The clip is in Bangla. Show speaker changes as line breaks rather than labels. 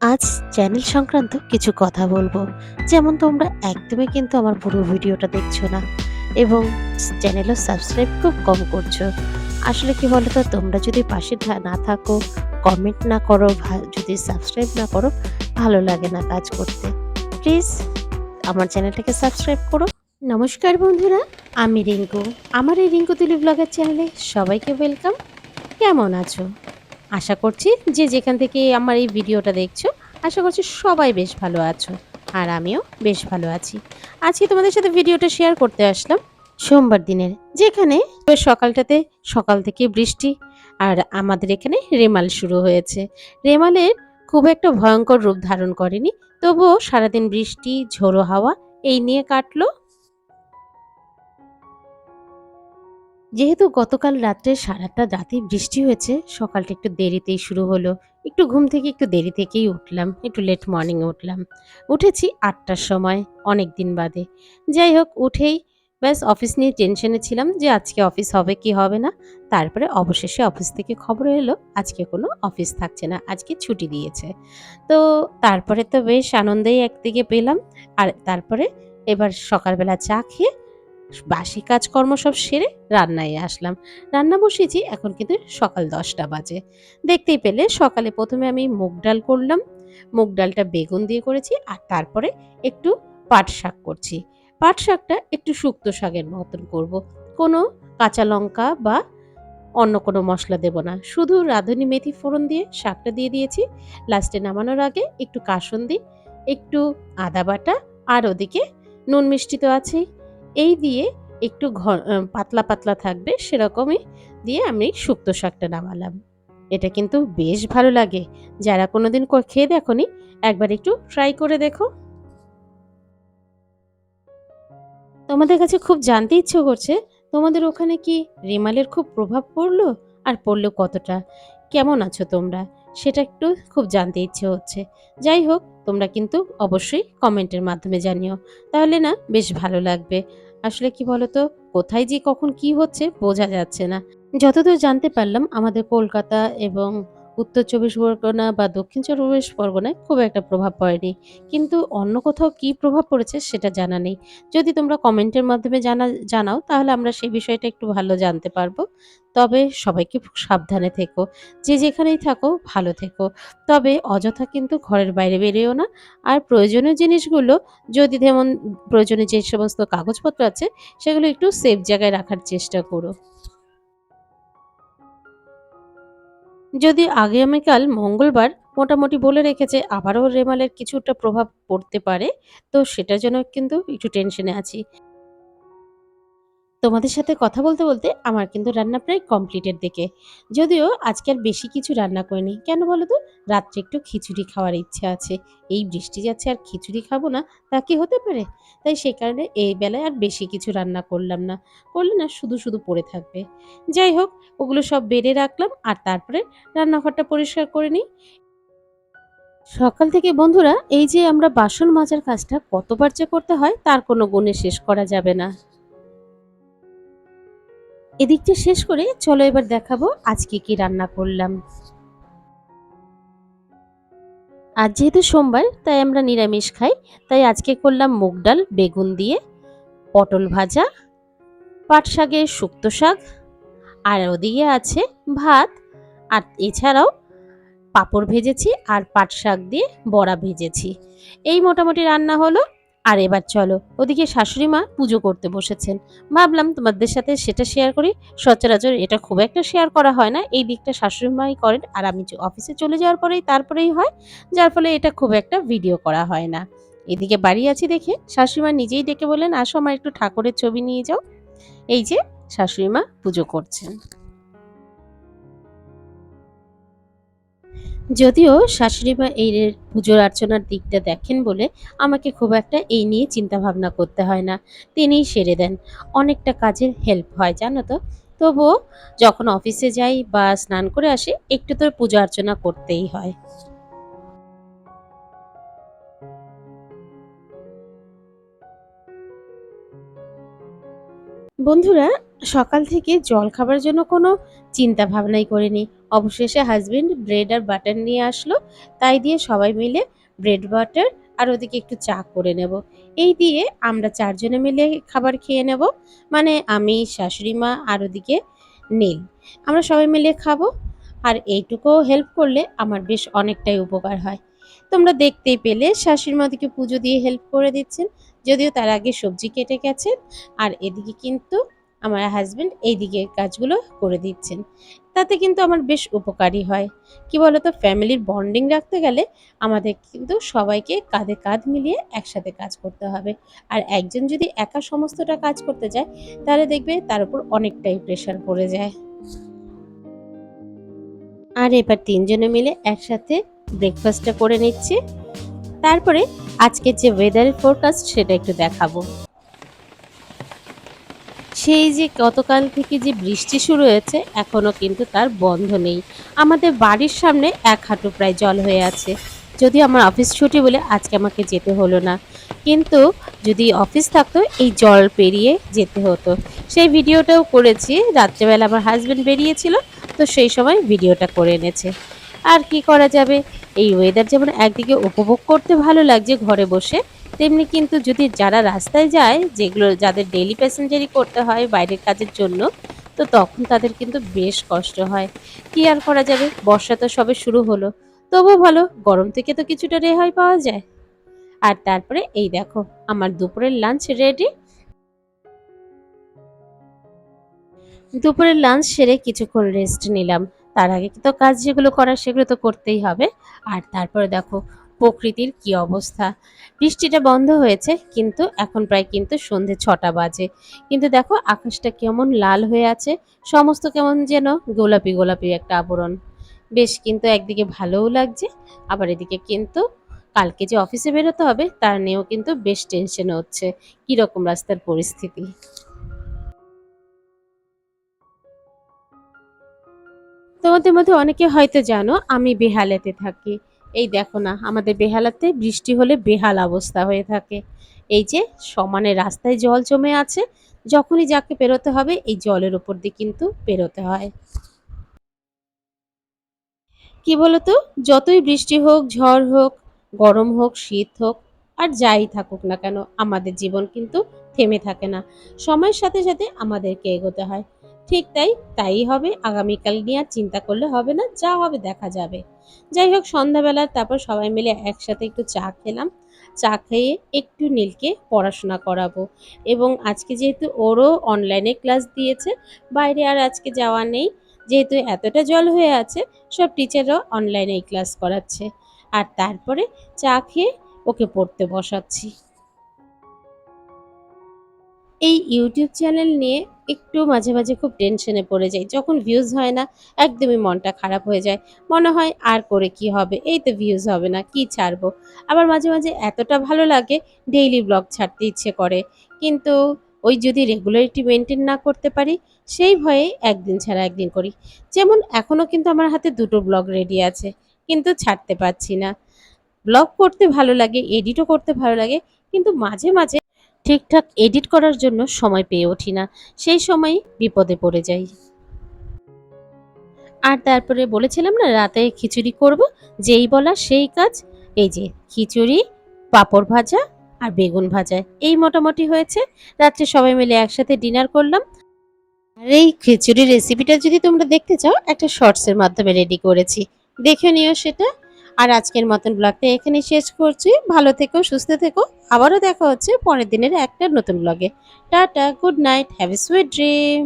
আজ চ্যানেল সংক্রান্ত কিছু কথা বলব। যেমন তোমরা একদমই কিন্তু আমার পুরো ভিডিওটা দেখছ না এবং চ্যানেলও সাবস্ক্রাইব খুব কম করছ। আসলে কি বলো তো তোমরা যদি পাশে না থাকো কমেন্ট না করো যদি সাবস্ক্রাইব না করো, ভালো লাগে না কাজ করতে। প্লিজ আমার চ্যানেলটাকে সাবস্ক্রাইব করো। নমস্কার বন্ধুরা, আমি রিঙ্কু। আমার এই রিঙ্কু তুলি ব্লগের চ্যানেলে সবাইকে ওয়েলকাম কেমন আছো? আশা করছি যে যেখান থেকে আমার এই ভিডিওটা দেখছ, আশা করছি সবাই বেশ ভালো আছো আর আমিও বেশ ভালো আছি। আজকে তোমাদের সাথে ভিডিওটা শেয়ার করতে আসলাম সোমবার দিনের, যেখানে সকালটাতে সকাল থেকে বৃষ্টি আর আমাদের এখানে রেমাল শুরু হয়েছে। রেমালের খুব একটা ভয়ঙ্কর রূপ ধারণ করেনি, তবুও সারাদিন বৃষ্টি, ঝোড়ো হাওয়া এই নিয়ে কাটলো যেহেতু গতকাল রাত্রে সারাটা রাতে বৃষ্টি হয়েছে, সকালটা একটু দেরিতেই শুরু হলো। একটু ঘুম থেকে একটু দেরি থেকেই উঠলাম, একটু লেট মর্নিংয়ে উঠলাম। উঠেছি আটটার সময়, অনেক দিন বাদে। যাই হোক, উঠেই ব্যাস অফিস নিয়ে টেনশনে ছিলাম যে আজকে অফিস হবে কি হবে না। তারপরে অবশেষে অফিস থেকে খবর এলো, আজকে কোনো অফিস থাকছে না, আজকে ছুটি দিয়েছে। তো তারপরে তো বেশ আনন্দেই একদিকে পেলাম, আর তারপরে এবার সকালবেলা চা খেয়ে বাসি কাজকর্ম সব সেরে রান্নায় আসলাম। রান্না বসিয়েছি এখন কিন্তু সকাল দশটা বাজে। দেখতেই পেলে সকালে প্রথমে আমি মুগ ডাল করলাম। মুগ ডালটা বেগুন দিয়ে করেছি আর তারপরে একটু পাট শাক করছি। পাট শাকটা একটু শুক্তো শাকের মতন করব। কোনো কাঁচা লঙ্কা বা অন্য কোনো মশলা দেব না। শুধু রাঁধুনি মেথি ফোড়ন দিয়ে শাকটা দিয়ে দিয়েছি। লাস্টে নামানোর আগে একটু কাসন্দি, একটু আদা বাটা আর ওদিকে নুন মিষ্টি তো আছেই। এই দিয়ে একটু ঘ- পাতলা পাতলা থাকবে, সেরকমই দিয়ে আমি শুক্তো শাকটা নামালাম। এটা কিন্তু বেশ ভালো লাগে। যারা কোনোদিন ক- খেয়ে দেখোনি, একবার একটু ট্রাই করে দেখো। তোমাদের কাছে খুব জানতে ইচ্ছে করছে, তোমাদের ওখানে কি রিমালের খুব প্রভাব পড়ল? আর পড়ল কতটা? কেমন আছো তোমরা? সেটা একটু খুব জানতে ইচ্ছে হচ্ছে। যাই হোক, তোমরা কিন্তু অবশ্যই কমেন্টের মাধ্যমে জানিও। তাহলে না, বেশ ভালো লাগবে। আসলে কি বলতো, কোথায় যে কখন কি হচ্ছে বোঝা যাচ্ছে না। যতদূর জানতে পারলাম, আমাদের কলকাতা এবং উত্তর চব্বিশ পরগনা বা দক্ষিণ চব্বিশ পরগনায় খুব একটা প্রভাব পড়েনি। কিন্তু অন্য কোথাও কি প্রভাব পড়েছে সেটা জানা নেই। যদি তোমরা কমেন্টের মাধ্যমে জানা, জানাও, তাহলে আমরা সেই বিষয়টা একটু ভালো জানতে পারব। তবে সবাইকে সাবধানে থেকো। যে যেখানেই থাকো, ভালো থেকো। তবে অযথা কিন্তু ঘরের বাইরে বেরিয়েও না। আর প্রয়োজনীয় জিনিসগুলো, যদি যেমন প্রয়োজনীয় যে সমস্ত কাগজপত্র আছে, সেগুলো একটু সেফ জায়গায় রাখার চেষ্টা করো। যদি আগামীকাল মঙ্গলবার মোটামুটি বলে রেখেছে, আবারও রেমালের কিছুটা প্রভাব পড়তে পারে, তো সেটা জন্য কিন্তু একটু টেনশনে আছি। তোমাদের সাথে কথা বলতে বলতে আমার কিন্তু রান্না প্রায় কমপ্লিটের দিকে। যদিও আজকে আর বেশি কিছু রান্না করিনি। কেন বলো তো? রাত্রে একটু খিচুড়ি খাওয়ার ইচ্ছা আছে। এই বৃষ্টি যাচ্ছে আর খিচুড়ি খাব না, তা কি হতে পারে? তাই সে কারণে এই বেলায় আর বেশি কিছু রান্না করলাম না। করলে না শুধু শুধু পড়ে থাকবে। যাই হোক, ওগুলো সব বেড়ে রাখলাম আর তারপরে রান্নাঘরটা পরিষ্কার করে নিই। সকাল থেকে বন্ধুরা, এই যে আমরা বাসন মাজার কাজটা কতবার যে করতে হয়, তার কোনো গুণে শেষ করা যাবে না। এদিকটা শেষ করে চলো এবার দেখাবো আজকে কি রান্না করলাম। আজ যেহেতু সোমবার, তাই আমরা নিরামিষ খাই। তাই আজকে করলাম মুগ ডাল, বেগুন দিয়ে, পটল ভাজা, পাট শাকের শুক্তো শাক, আর ওদিকে আছে ভাত। আর এছাড়াও পাঁপড় ভেজেছি আর পাট শাক দিয়ে বড়া ভেজেছি। এই মোটামুটি রান্না হলো। আর এবার চলো, ওদিকে শাশুড়ি মা পুজো করতে বসেছেন। ভাবলাম তোমাদের সাথে সেটা শেয়ার করি। সচরাচর এটা খুব একটা শেয়ার করা হয় না। এই দিকটা শাশুড়ি মাই করেন আর আমি অফিসে চলে যাওয়ার পরেই তারপরেই হয়, যার ফলে এটা খুব একটা ভিডিও করা হয় না। এদিকে বাড়ি আছি দেখে শাশুড়ি মা নিজেই ডেকে বললেন, আসো আমার একটু ঠাকুরের ছবি নিয়ে যাও। এই যে শাশুড়ি মা পুজো করছেন। যদিও শাশুড়ি মা এই পুজোর অর্চনার দিকটা দেখেন বলে আমাকে খুব একটা এই নিয়ে চিন্তা ভাবনা করতে হয় না। তিনিই সেরে দেন। অনেকটা কাজের হেল্প হয়, জানো তো। তবুও যখন অফিসে যাই বা স্নান করে আসি, একটু তো পূজা অর্চনা করতেই হয়। বন্ধুরা, সকাল থেকে জল খাবার জন্য কোনো চিন্তা ভাবনাই করিনি। অবশেষে হাজবেন্ড ব্রেড আর বাটার নিয়ে আসলো। তাই দিয়ে সবাই মিলে ব্রেড বাটার আর ওদিকে একটু চা করে নেব। এই দিয়ে আমরা চারজনে মিলে খাবার খেয়ে নেব। মানে আমি, শাশুড়ি মা আর ওদিকে নীল। আমরা সবাই মিলে খাব। আর এইটুকু হেল্প করলে আমার বেশ অনেকটাই উপকার হয়। তোমরা দেখতেই পেলে, শাশুড়ি মা ওদিকে পুজো দিয়ে হেল্প করে দিচ্ছেন। যদিও তার আগে সবজি কেটে গেছেন, আর এদিকে কিন্তু আমার হাজবেন্ড এইদিকে কাজগুলো করে দিচ্ছেন। তাতে কিন্তু আমার বেশ উপকারী হয়। কি বলতো ফ্যামিলির বন্ডিং রাখতে গেলে আমাদের কিন্তু সবাইকে কাঁধে কাঁধ মিলিয়ে একসাথে কাজ করতে হবে। আর একজন যদি একা সমস্তটা কাজ করতে যায়, তাহলে দেখবে তার উপর অনেকটাই প্রেশার পড়ে যায়। আর এবার তিনজনে মিলে একসাথে ব্রেকফাস্টটা করে নিচ্ছি। তারপরে আজকের যে ওয়েদারের ফোরকাস্ট সেটা একটু দেখাবো। সেই যে গতকাল থেকে যে বৃষ্টি শুরু হয়েছে, এখনও কিন্তু তার বন্ধ নেই। আমাদের বাড়ির সামনে এক হাঁটু প্রায় জল হয়ে আছে। যদি আমার অফিস ছুটি বলে আজকে আমাকে যেতে হলো না। কিন্তু যদি অফিস থাকতো, এই জল পেরিয়ে যেতে হতো। সেই ভিডিওটাও করেছি। রাত্রেবেলা আমার হাজব্যান্ড বেরিয়েছিল, তো সেই সময় ভিডিওটা করে এনেছে। আর কি করা যাবে? এই ওয়েদার যেমন একদিকে উপভোগ করতে ভালো লাগছে ঘরে বসে, তেমনি কিন্তু যদি যারা রাস্তায় যায়, যেগুলো যাদের ডেলি প্যাসেঞ্জারি করতে হয় বাইরের কাজের জন্য, তো তখন তাদের কিন্তু বেশ কষ্ট হয়। কি আর করা যাবে? বর্ষা তো সবে শুরু হলো। তবু ভালো গরম থেকে তো কিছুটা রেহাই পাওয়া যায়। আর তারপরে এই দেখো, আমার দুপুরের লাঞ্চ রেডি দুপুরের লাঞ্চ সেরে কিছুক্ষণ রেস্ট নিলাম। তার আগে তো কাজ যেগুলো করার সেগুলো তো করতেই হবে। আর তারপরে দেখো প্রকৃতির কি অবস্থা। বৃষ্টিটা বন্ধ হয়েছে কিন্তু এখন প্রায় কিন্তু সন্ধে ছটা বাজে। কিন্তু দেখো আকাশটা কেমন লাল হয়ে আছে, সমস্ত কেমন যেন গোলাপি গোলাপি একটা আবরণ। বেশ কিন্তু একদিকে ভালোও লাগছে, আবার এদিকে কিন্তু কালকে যে অফিসে বেরোতে হবে তার নিয়েও কিন্তু বেশ টেনশন হচ্ছে। কীরকম রাস্তার পরিস্থিতি। তোমাদের মধ্যে অনেকে হয়তো জানো, আমি বেহালাতে থাকি। এই দেখো না, আমাদের বেহালাতে বৃষ্টি হলে বেহাল অবস্থা হয়ে থাকে। এই যে সমানে রাস্তায় জল জমে আছে, যখনই যাকে পেরোতে হবে, এই জলের ওপর দিয়ে কিন্তু পেরোতে হয়। কি বলতো, যতই বৃষ্টি হোক, ঝড় হোক, গরম হোক, শীত হোক, আর যাই থাকুক না কেন, আমাদের জীবন কিন্তু থেমে থাকে না। সময়ের সাথে সাথে আমাদেরকে এগোতে হয়। ঠিক তাই তাই হবে, আগামীকাল নিয়ে আর চিন্তা করলে হবে না, যা হবে দেখা যাবে। যাই হোক, সন্ধ্যাবেলা তারপর সবাই মিলে একসাথে একটু চা খেলাম। চা খেয়ে একটু নীলকে পড়াশোনা করাবো। এবং আজকে যেহেতু ওরও অনলাইনে ক্লাস দিয়েছে, বাইরে আর আজকে যাওয়া নেই। যেহেতু এতটা জল হয়ে আছে, সব টিচাররাও অনলাইনেই ক্লাস করাচ্ছে। আর তারপরে চা খেয়ে ওকে পড়তে বসাচ্ছি। এই ইউটিউব চ্যানেল নিয়ে একটু মাঝে মাঝে খুব টেনশনে পড়ে যাই। যখন ভিউজ হয় না, একদমই মনটা খারাপ হয়ে যায়। মনে হয়, আর করে কি হবে? এই তো ভিউজ হবে না, কি ছাড়বো? আবার মাঝে মাঝে এতটা ভালো লাগে ডেইলি ব্লগ ছাড়তে ইচ্ছে করে। কিন্তু ওই যদি রেগুলারিটি মেনটেন না করতে পারি, সেই ভয়ে একদিন ছাড়া একদিন করি। যেমন এখনও কিন্তু আমার হাতে দুটো ব্লগ রেডি আছে, কিন্তু ছাড়তে পারছি না। ব্লগ করতে ভালো লাগে এডিটও করতে ভালো লাগে, কিন্তু মাঝে মাঝে ঠিকঠাক এডিট করার জন্য সময় পেয়ে উঠি না। সেই সময় বিপদে পড়ে যাই। আর তারপরে বলেছিলাম না, রাতে খিচুড়ি করব, যেই বলা সেই কাজ। এই যে, খিচুড়ি, পাঁপড় ভাজা আর বেগুন ভাজা, এই মোটামুটি হয়েছে। রাত্রে সবাই মিলে একসাথে ডিনার করলাম। আর এই খিচুড়ির রেসিপিটা যদি তোমরা দেখতে চাও, একটা শর্টসের মাধ্যমে রেডি করেছি। দেখে নিও সেটা। আর আজকের মতন ব্লগটা এখানে শেষ করছি। ভালো থেকো, সুস্থ থেকো। আবারও দেখা হচ্ছে পরের দিনের একটা নতুন ব্লগে। Tata, good night, have a sweet dream.